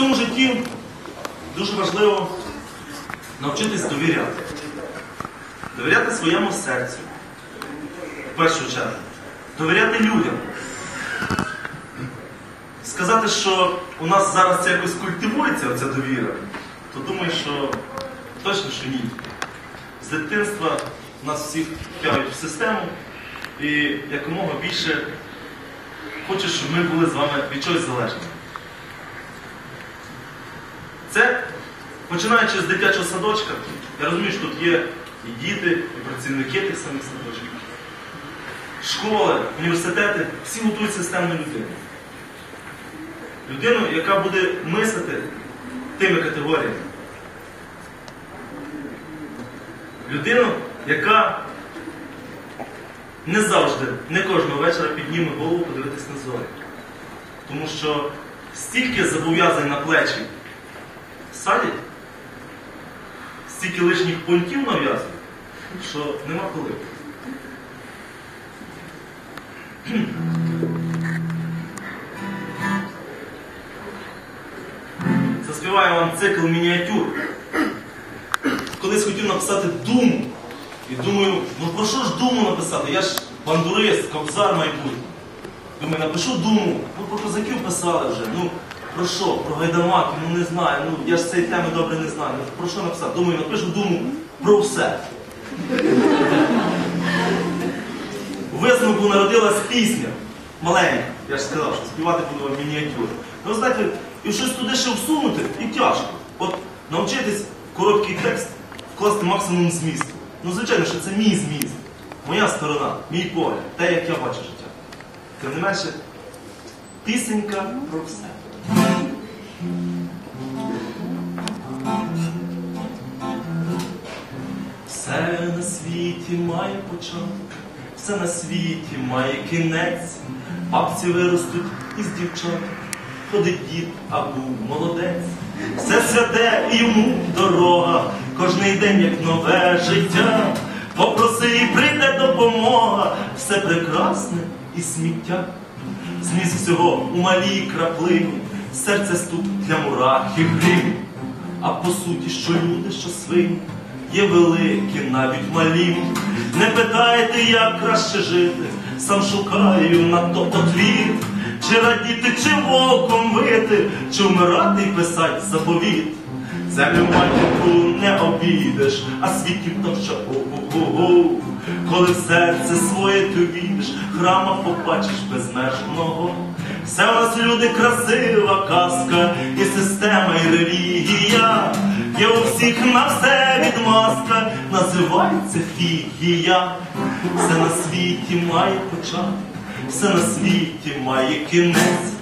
цьому житті дуже важливо навчитись довіряти. Довіряти своєму серцю. В першу чергу. Довіряти людям. Сказати, що у нас зараз це якось культивується, оця довіра, то думаю, що точно, що ні. З дитинства нас всіх втягують в систему і якомога більше хочуть, щоб ми були з вами від чогось залежними. Це починаючи з дитячого садочка, я розумію, що тут є і діти, і працівники тих самих садочків, школи, університети, всі готують системну людину. Людину, яка буде мислити тими категоріями. Людину, яка не завжди, не кожного вечора підніме голову подивитись на зорі. Тому що стільки зобов'язань на плечі садять, стільки лишніх понтів нав'язують, що нема коли. Заспіваю вам цикл мініатюр. Колись хотів написати думу. І думаю, ну про що ж думу написати? Я ж бандурист, кобзар майбутній. Думаю, напишу думу. Ну про козаків писали вже. Ну про що? Про гайдамаки, ну не знаю. Ну я ж цієї теми добре не знаю. Про що написати? Думаю, напишу думу про все. Висновку народилась пісня маленька. Я ж сказав, що співати буду вам мініатюри. Ну, знаєте, і щось туди ще всунути, і тяжко. От навчитись в короткий текст вкласти максимум змісту. Ну, звичайно, що це мій зміст, моя сторона, мій погляд, те, як я бачу життя. Тим не менше, пісенька про все. Все на світі має початок, все на світі має кінець, бабці виростуть із дівчаток, ходить дід, а був молодець. Все святе йому дорога, кожний день як нове життя. Попроси і прийде допомога, все прекрасне і сміття. Зміст всього у малій краплині, серце стук для мурах і грім. А по суті, що люди, що свині, є великі, навіть малі. Не питайте, як краще жити, сам шукаю на то отвіт. Чи радіти, чи вовком вити, чи вмирати й писать заповіт. Землю матінку не обійдеш, а світів там що ого-го. Коли серце своє ти війдеш, храма побачиш безмежного. Все у нас люди красива казка, і система, і релігія. Є у всіх на все відмазка, називається фігія. Все на світі має початок, все на світі має кінець.